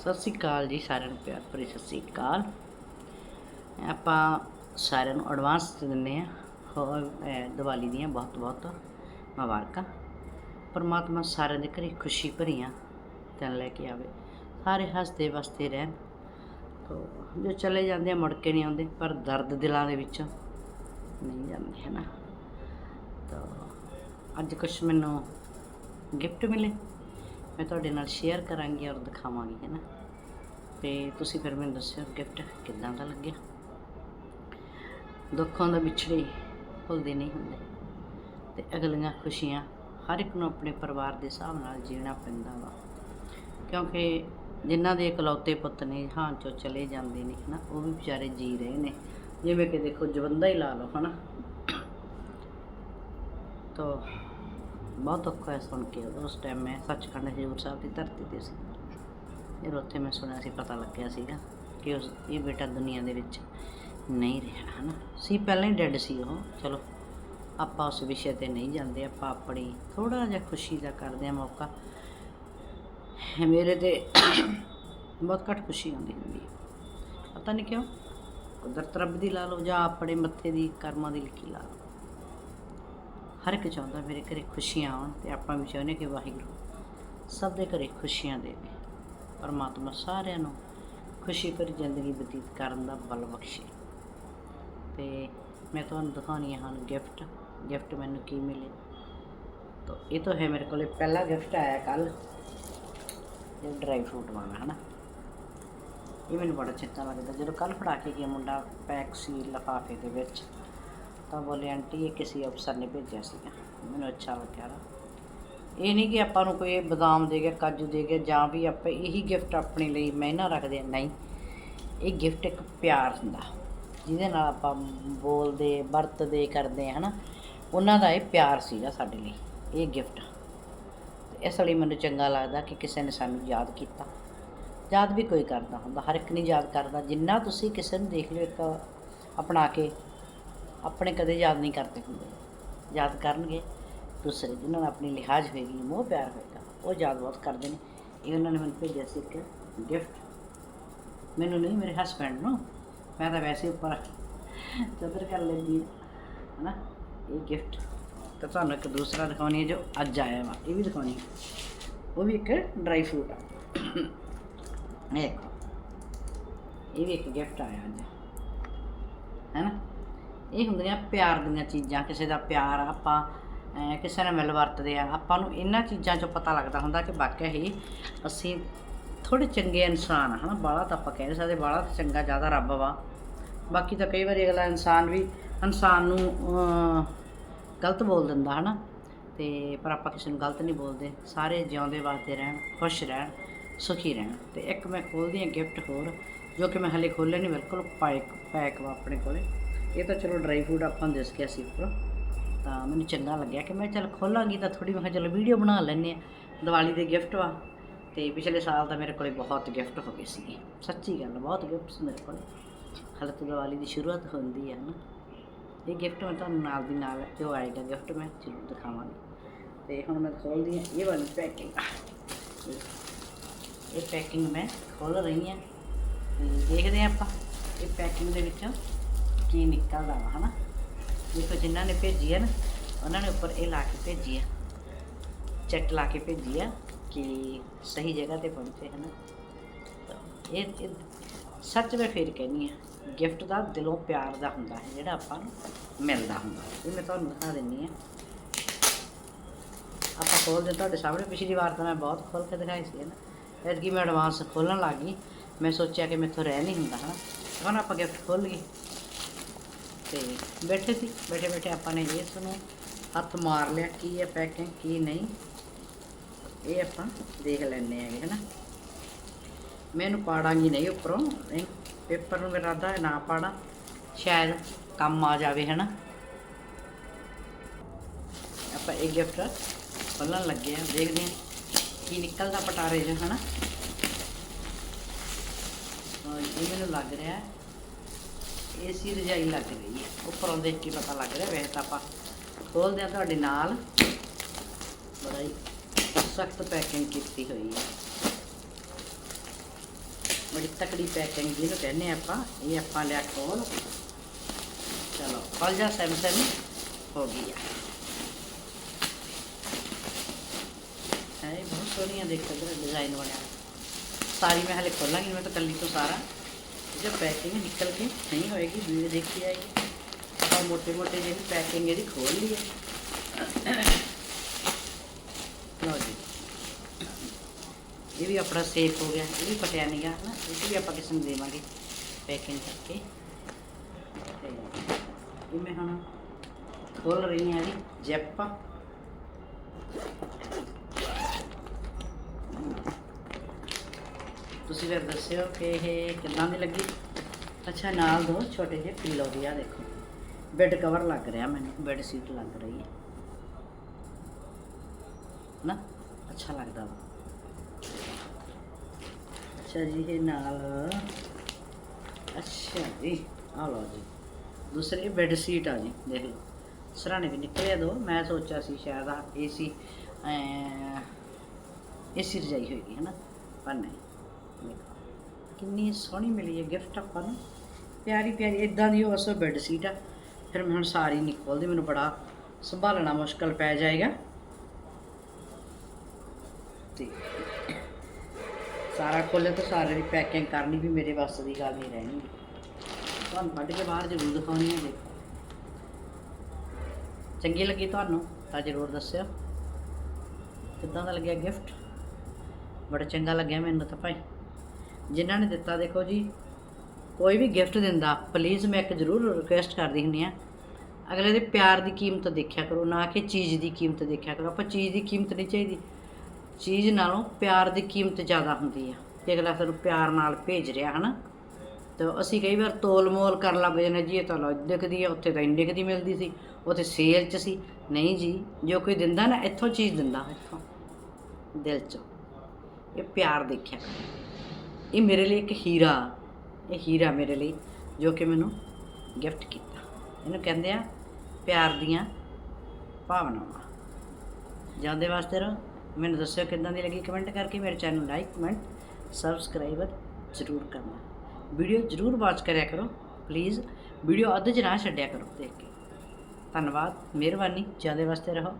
ਸਤਿ ਸ੍ਰੀ ਅਕਾਲ ਜੀ ਸਾਰਿਆਂ ਨੂੰ, ਪਿਆਰ ਭਰੀ ਸਤਿ ਸ੍ਰੀ ਅਕਾਲ। ਆਪਾਂ ਸਾਰਿਆਂ ਨੂੰ ਐਡਵਾਂਸ ਦਿੰਦੇ ਆ ਹੋਰ ਦੀਵਾਲੀ ਦੀਆਂ ਬਹੁਤ ਬਹੁਤ ਮੁਬਾਰਕਾਂ। ਪਰਮਾਤਮਾ ਸਾਰਿਆਂ ਦੇ ਘਰੇ ਖੁਸ਼ੀ ਭਰੀਆਂ ਦਿਨ ਲੈ ਕੇ ਆਵੇ, ਸਾਰੇ ਹੱਸਦੇ ਵਸਦੇ ਰਹਿਣ। ਤੋ, ਜੋ ਚਲੇ ਜਾਂਦੇ ਆ, ਮੁੜ ਕੇ ਨਹੀਂ ਆਉਂਦੇ, ਪਰ ਦਰਦ ਦਿਲਾਂ ਦੇ ਵਿੱਚ ਨਹੀਂ ਜਾਂਦੇ, ਹੈ ਨਾ? ਤਾਂ, ਅੱਜ ਕੁਛ ਮੈਨੂੰ ਗਿਫਟ ਮਿਲੇ। ਮੈਂ ਤੁਹਾਡੇ ਨਾਲ ਸ਼ੇਅਰ ਕਰਾਂਗੀ ਔਰ ਦਿਖਾਵਾਂਗੀ, ਹੈ ਨਾ? ਤੇ ਤੁਸੀਂ ਫਿਰ ਮੈਨੂੰ ਦੱਸਿਓ ਗਿਫਟ ਕਿੱਦਾਂ ਦਾ ਲੱਗਿਆ? ਦੁੱਖਾਂ ਦਾ ਵਿਛੜੇ ਭੁੱਲਦੇ ਨਹੀਂ ਹੁੰਦੇ। ਤੇ ਅਗਲੀਆਂ ਖੁਸ਼ੀਆਂ ਹਰ ਇੱਕ ਨੂੰ ਆਪਣੇ ਪਰਿਵਾਰ ਦੇ ਹਿਸਾਬ ਨਾਲ ਜੀਣਾ ਪੈਂਦਾ ਵਾ। ਕਿਉਂਕਿ ਜਿਨ੍ਹਾਂ ਦੇ ਇਕਲੌਤੇ ਪੁੱਤ ਨੇ ਹਾਂ ਚੋਂ ਚਲੇ ਜਾਂਦੇ ਨੇ ਹਨਾ ਉਹ ਵੀ ਵਿਚਾਰੇ ਜੀ ਰਹੇ ਨੇ। ਜਿਵੇਂ ਕਿ ਦੇਖੋ, ਜਵੰਦਾ ਹੀ ਲਾ ਲਓ ਹਨਾ ਤੋ ਬਹੁਤ ਔਖਾ ਹੈ ਸੁਣ ਕੇ। ਉਸ ਟਾਈਮ ਮੈਂ ਸੱਚਖੰਡ ਹਜ਼ੂਰ ਸਾਹਿਬ ਦੀ ਧਰਤੀ ਤੇ ਸੀ। ਫਿਰ ਉੱਥੇ ਮੈਂ ਸੁਣਿਆ ਸੀ, ਪਤਾ ਲੱਗਿਆ ਸੀਗਾ ਕਿ ਉਸ, ਇਹ ਬੇਟਾ ਦੁਨੀਆ ਦੇ ਵਿੱਚ ਨਹੀਂ ਰਿਹਾ, ਹਨਾ? ਸੀ, ਪਹਿਲਾਂ ਹੀ ਡੈੱਡ ਸੀ ਉਹ। ਚਲੋ, ਆਪਾਂ ਉਸ ਵਿਸ਼ੇ ਤੇ ਨਹੀਂ ਜਾਂਦੇ, ਆਪਾਂ ਆਪਣੀ ਥੋੜਾ ਜਿਹਾ ਖੁਸ਼ੀ ਦਾ ਕਰਦੇ ਆ ਮੌਕਾ। ਮੇਰੇ ਤੇ ਬਹੁਤ ਘੱਟ ਖੁਸ਼ੀ ਆਉਂਦੀ ਹੁੰਦੀ ਪਤਾ ਨਹੀਂ ਕਿਉਂ, ਕੁਦਰਤ ਰੱਬ ਦੀ ਲਾ ਲਓ ਜਾਂ ਆਪਣੇ ਮੱਥੇ ਦੀ, ਕਰਮਾਂ ਦੀ ਲਿਖੀ ਲਾ ਲਓ। ਹਰ ਇੱਕ ਚਾਹੁੰਦਾ ਮੇਰੇ ਘਰੇ ਖੁਸ਼ੀਆਂ ਆਉਣ ਤੇ ਆਪਾਂ ਵੀ ਚਾਹੁੰਦੇ ਕਿ ਵਾਹਿਗੁਰੂ ਸਭ ਦੇ ਘਰੇ ਖੁਸ਼ੀਆਂ ਦੇਵੇ। ਪਰਮਾਤਮਾ ਸਾਰਿਆਂ ਨੂੰ ਖੁਸ਼ੀ ਭਰੀ ਜ਼ਿੰਦਗੀ ਬਤੀਤ ਕਰਨ ਦਾ ਬਲ ਬਖਸ਼ੇ। ਤੇ ਮੈਂ ਤੁਹਾਨੂੰ ਦਿਖਾਉਣੀ ਹਨ ਗਿਫਟ ਗਿਫਟ ਮੈਨੂੰ ਕੀ ਮਿਲੇ? ਤਾਂ ਇਹ ਤਾਂ ਹੈ ਮੇਰੇ ਕੋਲੇ ਪਹਿਲਾ ਗਿਫਟ ਆਇਆ ਕੱਲ ਇਹ ਡਰਾਈ ਫਰੂਟ ਵਾਲਾ ਹੈ ਨਾ ਇਹ ਮੈਨੂੰ ਬੜਾ ਚੰਗਾ ਲੱਗਦਾ ਜਦੋਂ ਕੱਲ ਫੜਾ ਕੇ ਗਿਆ ਮੁੰਡਾ ਪੈਕ ਸੀ ਲਿਫਾਫੇ ਦੇ ਵਿੱਚ। ਤਾਂ ਬੋਲੇ, ਆਂਟੀ, ਇਹ ਕਿਸੇ ਅਫਸਰ ਨੇ ਭੇਜਿਆ ਸੀਗਾ। ਮੈਨੂੰ ਅੱਛਾ ਲੱਗਿਆ ਨਾ ਇਹ ਨਹੀਂ ਕਿ ਆਪਾਂ ਨੂੰ ਕੋਈ ਬਦਾਮ ਦੇ ਗਿਆ, ਕਾਜੂ ਦੇ ਗਿਆ, ਜਾਂ ਵੀ ਆਪਾਂ ਇਹੀ ਗਿਫਟ ਆਪਣੇ ਲਈ ਮਹਿਨਾ ਰੱਖਦੇ ਹਾਂ। ਨਹੀਂ, ਇਹ ਗਿਫਟ ਇੱਕ ਪਿਆਰ ਹੁੰਦਾ, ਜਿਹਦੇ ਨਾਲ ਆਪਾਂ ਬੋਲਦੇ, ਵਰਤਦੇ ਕਰਦੇ ਹਾਂ, ਹਨਾ। ਉਹਨਾਂ ਦਾ ਇਹ ਪਿਆਰ ਸੀਗਾ ਸਾਡੇ ਲਈ, ਇਹ ਗਿਫਟ ਇਸ ਲਈ ਮੈਨੂੰ ਚੰਗਾ ਲੱਗਦਾ ਕਿ ਕਿਸੇ ਨੇ ਸਾਨੂੰ ਯਾਦ ਕੀਤਾ। ਯਾਦ ਵੀ ਕੋਈ ਕਰਦਾ ਹੁੰਦਾ, ਹਰ ਇੱਕ ਨਹੀਂ ਯਾਦ ਕਰਦਾ। ਜਿੰਨਾ ਤੁਸੀਂ ਕਿਸੇ ਨੂੰ ਦੇਖ ਲਿਓ, ਇੱਕ ਅਪਣਾ ਕੇ ਆਪਣੇ ਕਦੇ ਯਾਦ ਨਹੀਂ ਕਰਦੇ ਹੁੰਦੇ। ਯਾਦ ਕਰਨਗੇ, ਦੂਸਰੇ ਜਿਨ੍ਹਾਂ ਨਾਲ ਆਪਣੀ ਲਿਹਾਜ਼ ਹੋਏਗੀ, ਮੋਹ ਪਿਆਰ ਹੋਏਗਾ। ਉਹ ਯਾਦ ਬਹੁਤ ਕਰਦੇ ਨੇ। ਇਹ ਉਹਨਾਂ ਨੇ ਮੈਨੂੰ ਭੇਜਿਆ ਸੀ ਇੱਕ ਗਿਫਟ ਮੈਨੂੰ ਨਹੀਂ, ਮੇਰੇ ਹਸਬੈਂਡ ਨੂੰ। ਮੈਂ ਤਾਂ ਵੈਸੇ ਉੱਪਰ ਚਦਰ ਕਰ ਲੈਂਦੀ ਹਾਂ, ਹਨਾ? ਇਹ ਗਿਫਟ ਤਾਂ ਤੁਹਾਨੂੰ ਇੱਕ ਦੂਸਰਾ ਦਿਖਾਉਣੀ ਹੈ ਜੋ ਅੱਜ ਆਇਆ ਵਾ। ਇਹ ਵੀ ਦਿਖਾਉਣੀ ਹੈ। ਉਹ ਵੀ ਇੱਕ ਡਰਾਈ ਫਰੂਟ ਆ। ਇਹ ਦੇਖੋ। ਇਹ ਵੀ ਇੱਕ ਗਿਫਟ ਆਇਆ ਅੱਜ। ਹੈ ਨਾ ਇਹ ਹੁੰਦੀਆਂ ਪਿਆਰ ਦੀਆਂ ਚੀਜ਼ਾਂ, ਕਿਸੇ ਦਾ ਪਿਆਰ ਆਪਾਂ ਕਿਸੇ ਨਾਲ ਮਿਲ ਵਰਤਦੇ ਆ, ਆਪਾਂ ਨੂੰ ਇਹਨਾਂ ਚੀਜ਼ਾਂ 'ਚੋਂ ਪਤਾ ਲੱਗਦਾ ਹੁੰਦਾ ਕਿ ਵਾਕਿਆ ਹੀ ਅਸੀਂ ਥੋੜੇ ਚੰਗੇ ਇਨਸਾਨ ਆ, ਹਨਾ ਬਾਲਾ ਤਾਂ ਆਪਾਂ ਕਹਿ ਨਹੀਂ ਸਕਦੇ ਬਾਲਾ ਤਾਂ ਚੰਗਾ ਜ਼ਿਆਦਾ ਰੱਬ ਵਾ। ਬਾਕੀ ਤਾਂ ਕਈ ਵਾਰੀ ਅਗਲਾ ਇਨਸਾਨ ਵੀ ਇਨਸਾਨ ਨੂੰ ਗਲਤ ਬੋਲ ਦਿੰਦਾ, ਹਨਾ, ਤੇ ਪਰ ਆਪਾਂ ਕਿਸੇ ਨੂੰ ਗਲਤ ਨਹੀਂ ਬੋਲਦੇ, ਸਾਰੇ ਜਿਉਂਦੇ ਵਾਸਤੇ ਰਹਿਣ, ਖੁਸ਼ ਰਹਿਣ, ਸੁਖੀ ਰਹਿਣ। ਤੇ ਇੱਕ ਮੈਂ ਖੋਲਦੀ ਹਾਂ ਗਿਫਟ ਹੋਰ, ਜੋ ਕਿ ਮੈਂ ਹਲੇ ਖੋਲ੍ਹਿਆ ਨਹੀਂ ਬਿਲਕੁਲ ਪਾਇਕ ਪੈਕ ਵਾ ਆਪਣੇ ਕੋਲੇ। ਇਹ ਤਾਂ ਚਲੋ ਡਰਾਈ ਫਰੂਟ ਆਪਾਂ ਨੂੰ ਦਿਸ ਗਿਆ ਸੀ ਉੱਪਰੋਂ। ਤਾਂ ਮੈਨੂੰ ਚੰਗਾ ਲੱਗਿਆ ਕਿ ਮੈਂ ਚਲ ਖੋਲਾਂਗੀ ਤਾਂ ਥੋੜੀ ਮੈਂ ਕਿਹਾ ਚਲੋ ਵੀਡੀਓ ਬਣਾ ਲੈਂਦੇ ਆ ਦੀਵਾਲੀ ਦੇ ਗਿਫਟ ਵਾ। ਤੇ ਪਿਛਲੇ ਸਾਲ ਤਾਂ ਮੇਰੇ ਕੋਲੇ ਬਹੁਤ ਗਿਫਟ ਹੋ ਗਏ ਸੀਗੇ। ਸੱਚੀ ਗੱਲ, ਬਹੁਤ ਗਿਫਟਸ ਮੇਰੇ ਕੋਲ। ਹਾਲੇ ਤਾਂ ਦੀਵਾਲੀ ਦੀ ਸ਼ੁਰੂਆਤ ਹੁੰਦੀ ਹੈ ਨਾ। ਇਹ ਗਿਫਟ ਮੈਂ ਤੁਹਾਨੂੰ ਨਾਲ ਦੀ ਨਾਲ, ਜੋ ਆਏਗਾ ਗਿਫਟ ਮੈਂ ਜ਼ਰੂਰ ਦਿਖਾਵਾਂਗੀ। ਤੇ ਹੁਣ ਮੈਂ ਖੋਲਦੀ ਹਾਂ, ਇਹ ਵਾਲੀ ਪੈਕਿੰਗ ਇਹ ਪੈਕਿੰਗ ਮੈਂ ਖੋਲ ਰਹੀ ਹਾਂ। ਤੇ ਦੇਖਦੇ ਹਾਂ ਆਪਾਂ, ਇਹ ਪੈਕਿੰਗ ਦੇ ਵਿੱਚੋਂ ਕੀ ਨਿਕਲਦਾ ਵਾ, ਹਨਾ? ਦੇਖੋ ਜਿਨ੍ਹਾਂ ਨੇ ਭੇਜੀ ਹੈ ਨਾ, ਉਹਨਾਂ ਨੇ ਉੱਪਰ ਇਹ ਲਾ ਕੇ ਭੇਜੀ ਆ। ਚੈੱਕ ਲਾ ਕੇ ਭੇਜੀ ਆ ਕਿ ਸਹੀ ਜਗ੍ਹਾ ਤੇ ਪਹੁੰਚੇ, ਹਨ? ਤਾਂ ਇਹ ਸੱਚ ਮੈਂ ਫੇਰ ਕਹਿੰਦੀ ਆ ਗਿਫਟ ਦਾ ਦਿਲੋਂ ਪਿਆਰ ਦਾ ਹੁੰਦਾ ਹੈ, ਜਿਹੜਾ ਆਪਾਂ ਨੂੰ ਮਿਲਦਾ ਹੁੰਦਾ ਇਹ ਮੈਂ ਤੁਹਾਨੂੰ ਦਿਖਾ ਦਿੰਨੀ ਆ। ਆਪਾਂ ਖੋਲਦੇ ਤੁਹਾਡੇ ਸਾਹਮਣੇ ਪਿਛਲੀ ਵਾਰ ਤਾਂ ਮੈਂ ਬਹੁਤ ਖੋਲ ਕੇ ਦਿਖਾਈ ਸੀ ਨਾ ਐਤਕੀ ਮੈਂ ਐਡਵਾਂਸ ਖੋਲਣ ਲੱਗ ਗਈ। ਮੈਂ ਸੋਚਿਆ ਕਿ ਮੈਥੋਂ ਰਹਿ ਨਹੀਂ ਹੁੰਦਾ, ਹਨਾ? ਹੁਣ ਆਪਾਂ ਗਿਫਟ ਖੋਲ ਲਈਏ। ਤੇ ਬੈਠੇ ਸੀ ਬੈਠੇ ਬੈਠੇ ਆਪਾਂ ਨੇ ਇਸ ਨੂੰ ਹੱਥ ਮਾਰ ਲਿਆ ਕੀ ਹੈ ਪੈਕਿੰਗ ਕੀ ਨਹੀਂ ਇਹ ਆਪਾਂ ਦੇਖ ਲੈਣੇ ਹੈਗੇ ਹਨਾ? ਮੈਂ ਇਹਨੂੰ ਪਾੜਾਂਗੀ ਨਹੀਂ ਉੱਪਰੋਂ ਪੇਪਰ ਨੂੰ ਮੇਰਾ ਦਾ ਨਾ ਪਾੜਾ ਸ਼ਾਇਦ ਕੰਮ ਆ ਜਾਵੇ ਹਨਾ? ਆਪਾਂ ਇਹ ਗਿਫਟ ਖੋਲਣ ਲੱਗੇ ਆ ਦੇਖਦੇ ਹਾਂ ਕੀ ਨਿਕਲਦਾ ਪਟਾਰੇ ਚ ਹਨਾ? ਹਾਂ, ਇਹ ਮੈਨੂੰ ਲੱਗ ਰਿਹਾ ਏਸੀ ਰਜਾਈ ਲੱਗ ਗਈ ਹੈ। ਉੱਪਰੋਂ ਦੇਖ ਕੇ ਪਤਾ ਲੱਗ ਰਿਹਾ, ਵੈਸੇ ਤਾਂ ਆਪਾਂ ਖੋਲਦੇ ਆ ਤੁਹਾਡੇ ਨਾਲ। ਬੜਾ ਹੀ ਸਖਤ ਪੈਕਿੰਗ ਕੀਤੀ ਹੋਈ ਹੈ। ਬੜੀ ਤਕੜੀ ਪੈਕਿੰਗ ਜਿਹਨੂੰ ਕਹਿੰਦੇ ਆਪਾਂ, ਇਹ ਆਪਾਂ ਲਿਆ ਖੋਲ। ਚਲੋ ਖੋਲ ਜਾ ਸੈਮ ਹੋ ਗਈ ਆ। ਹੈ ਬਹੁਤ ਸੋਹਣੀਆਂ ਦੇਖੋ ਜਿਹੜਾ ਡਿਜ਼ਾਈਨ ਬਣਿਆ ਸਾਰੀ ਮੈਂ ਹਲੇ ਖੋਲਾਂਗੀ, ਮੈਂ ਤਾਂ ਕੱਲੀ ਤੋਂ ਸਾਰਾ। ਜੇ ਪੈਕਿੰਗ ਨਿਕਲ ਕੇ ਨਹੀਂ ਹੋਏਗੀ ਵੀਡੀਓ ਦੇਖੀ ਜਾਏਗੀ ਆਪਾਂ ਮੋਟੇ ਮੋਟੇ ਜਿਹੀ ਪੈਕਿੰਗ ਇਹਦੀ ਖੋਲ ਲਈਏ ਲਓ ਜੀ ਇਹ ਵੀ ਆਪਣਾ ਸੇਫ ਹੋ ਗਿਆ ਇਹ ਵੀ ਪਟਿਆ ਨਹੀਂ ਗਾ ਨਾ ਇਹ ਵੀ ਆਪਾਂ ਕਿਸੇ ਨੂੰ ਦੇਵਾਂਗੇ ਪੈਕਿੰਗ ਕਰਕੇ ਤੇ ਇਹ ਮੈਂ ਹੁਣ ਖੋਲ ਰਹੀ ਹਾਂ ਇਹਦੀ ਜੈਪ ਤੁਸੀਂ ਫਿਰ ਦੱਸਿਓ ਕਿ ਇਹ ਕਿੰਨਾ ਦੀ ਲੱਗੀ? ਅੱਛਾ, ਨਾਲ ਦੋ ਛੋਟੇ ਜਿਹੇ ਪੀਲੋ ਵੀ ਆ ਦੇਖੋ। ਬੈੱਡ ਕਵਰ ਲੱਗ ਰਿਹਾ ਮੈਨੂੰ ਬੈੱਡ ਸੀਟ ਲੱਗ ਰਹੀ ਹੈ। ਨਾ, ਅੱਛਾ ਲੱਗਦਾ ਵਾ। ਅੱਛਾ ਜੀ, ਇਹ ਨਾਲ, ਅੱਛਾ ਜੀ ਆ ਲਓ ਜੀ। ਦੂਸਰੀ ਬੈੱਡ ਸੀਟ ਆ ਜੀ, ਦੇਖ ਲਓ। ਸਰਾਣੇ ਵੀ ਨਿਕਲੇ ਦੋ, ਮੈਂ ਸੋਚਿਆ ਸੀ ਸ਼ਾਇਦ ਆ ਏਸੀ ਏਸੀ ਰਜਾਈ ਹੋਏਗੀ ਹੈ ਨਾ ਪਰ ਨਹੀਂ। ਕਿੰਨੀ ਸੋਹਣੀ ਮਿਲੀ ਹੈ ਗਿਫਟ ਆਪਾਂ ਨੂੰ। ਪਿਆਰੀ ਪਿਆਰੀ ਇਦਾਂ ਦੀ ਉਹ ਅਸਲ ਬੈੱਡ ਸੀਟ ਆ। ਫਿਰ ਮੈਂ ਹੁਣ ਸਾਰੀ ਨਿਕਲਦੀ ਮੈਨੂੰ ਬੜਾ ਸੰਭਾਲਣਾ ਮੁਸ਼ਕਲ ਪੈ ਜਾਏਗਾ। ਤੇ ਸਾਰਾ ਖੋਲੇ ਤਾਂ ਸਾਰੇ ਦੀ ਪੈਕਿੰਗ ਕਰਨੀ ਵੀ ਮੇਰੇ ਵੱਸ ਦੀ ਗੱਲ ਨਹੀਂ ਰਹਿਣੀ। ਤੁਹਾਨੂੰ ਕੱਢ ਕੇ ਬਾਹਰ ਜ਼ਰੂਰ ਦਿਖਾਉਣੀ ਹੈ ਦੇਖੋ ਚੰਗੀ ਲੱਗੀ ਤੁਹਾਨੂੰ? ਤਾਂ ਜ਼ਰੂਰ ਦੱਸਿਓ। ਕਿੱਦਾਂ ਦਾ ਲੱਗਿਆ ਗਿਫਟ ਬੜਾ ਚੰਗਾ ਲੱਗਿਆ ਮੈਨੂੰ ਤਾਂ ਭਾਈ। ਜਿਨ੍ਹਾਂ ਨੇ ਦਿੱਤਾ, ਦੇਖੋ ਜੀ, ਕੋਈ ਵੀ ਗਿਫਟ ਦਿੰਦਾ ਪਲੀਜ਼ ਮੈਂ ਇੱਕ ਜ਼ਰੂਰ ਰਿਕੁਐਸਟ ਕਰਦੀ ਹੁੰਦੀ ਆ ਅਗਲੇ ਦੇ ਪਿਆਰ ਦੀ ਕੀਮਤ ਦੇਖਿਆ ਕਰੋ, ਨਾ ਕਿ ਚੀਜ਼ ਦੀ ਕੀਮਤ ਦੇਖਿਆ ਕਰੋ, ਆਪਾਂ ਚੀਜ਼ ਦੀ ਕੀਮਤ ਨਹੀਂ ਚਾਹੀਦੀ, ਚੀਜ਼ ਨਾਲੋਂ ਪਿਆਰ ਦੀ ਕੀਮਤ ਜ਼ਿਆਦਾ ਹੁੰਦੀ ਆ ਕਿ ਅਗਲਾ ਸਾਨੂੰ ਪਿਆਰ ਨਾਲ ਭੇਜ ਰਿਹਾ, ਹਨਾ, ਤਾਂ ਅਸੀਂ ਕਈ ਵਾਰ ਤੋਲ ਮੋਲ ਕਰਨ ਲੱਗ ਜਾਂਦੇ ਜੀ, ਇਹ ਤਾਂ ਲੋ ਦਿਖਦੀ ਆ, ਉੱਥੇ ਤਾਂ ਇੰਨੇ ਕੁ ਦੀ ਮਿਲਦੀ ਸੀ, ਉੱਥੇ ਸੇਲ 'ਚ ਸੀ, ਨਹੀਂ ਜੀ, ਜੋ ਕੋਈ ਦਿੰਦਾ ਨਾ, ਇੱਥੋਂ ਚੀਜ਼ ਦਿੰਦਾ, ਇੱਥੋਂ, ਦਿਲ 'ਚ, ਇਹ ਪਿਆਰ ਦੇਖਿਆ ਕਰੋ। ਇਹ ਮੇਰੇ ਲਈ ਇੱਕ ਹੀਰਾ। ਇਹ ਹੀਰਾ ਮੇਰੇ ਲਈ, ਜੋ ਕਿ ਮੈਨੂੰ ਗਿਫਟ ਕੀਤਾ। ਇਹਨੂੰ ਕਹਿੰਦੇ ਆ ਪਿਆਰ ਦੀਆਂ ਭਾਵਨਾਵਾਂ। ਜਾਂਦੇ ਵਾਸਤੇ ਰਹੋ। ਮੈਨੂੰ ਦੱਸਿਓ ਕਿੱਦਾਂ ਦੀ ਲੱਗੀ ਕਮੈਂਟ ਕਰਕੇ। ਮੇਰੇ ਚੈਨਲ ਲਾਈਕ ਕਮੈਂਟ ਸਬਸਕ੍ਰਾਈਬਰ ਜ਼ਰੂਰ ਕਰਨਾ। ਵੀਡੀਓ ਜ਼ਰੂਰ ਵਾਚ ਕਰਿਆ ਕਰੋ ਪਲੀਜ਼ ਵੀਡੀਓ ਅੱਧ 'ਚ ਨਾ ਛੱਡਿਆ ਕਰੋ ਦੇਖ ਕੇ। ਧੰਨਵਾਦ, ਮਿਹਰਬਾਨੀ। ਜ਼ਿਆਦਾ ਵਾਸਤੇ ਰਹੋ।